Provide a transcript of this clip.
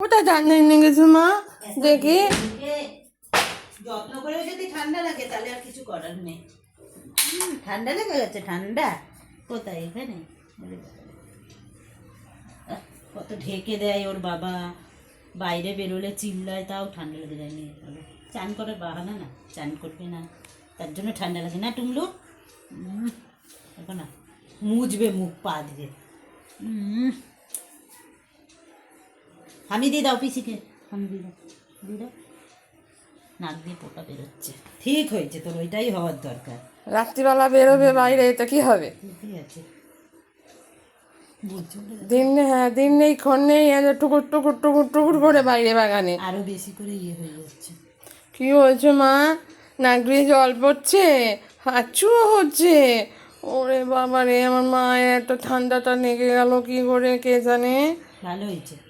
কোথায় ঠান্ডা এনে গেছো মা? দেখি। যত্ন করে যদি ঠান্ডা লাগে, তাহলে আর কিছু করার নেই। ঠান্ডা লেগে গেছে, ঠান্ডা। কোথায় এখানে? কত ঢেকে দেয় ওর বাবা। বাইরে বেরোলে চিল্লায়, তাও ঠান্ডা লেগে যায় মেয়ে চান করার বাহানা না, চান করবে না। তার জন্য ঠান্ডা লাগে না, টুমলু? দেখো না মুজবে মুখ পা দিয়ে। হুম। আমি দিয়ে দাও পিসিকে। আমি দিয়ে দাও দিয়ে দাও। নাক দিয়ে পোটা বেরোচ্ছে। ঠিক হয়েছে তোর ওইটাই হওয়ার দরকার। রাত্রিবেলা বেরোবে বাইরে এটা কি হবে? ঠিকই আছে। দিন নেই হ্যাঁ দিন নেই ক্ষণ নেই টুকুর টুকুর টুকুর টুকুর করে বাইরে বাগানে। আরও বেশি করে ইয়ে হয়ে যাচ্ছে। কি হয়েছে মা? নাক দিয়ে জল পড়ছে? হাঁচুও হচ্ছে। ওরে বাবা রে আমার মায়ের এত ঠান্ডাটা লেগে গেল কি করে কে জানে? ভালো হয়েছে।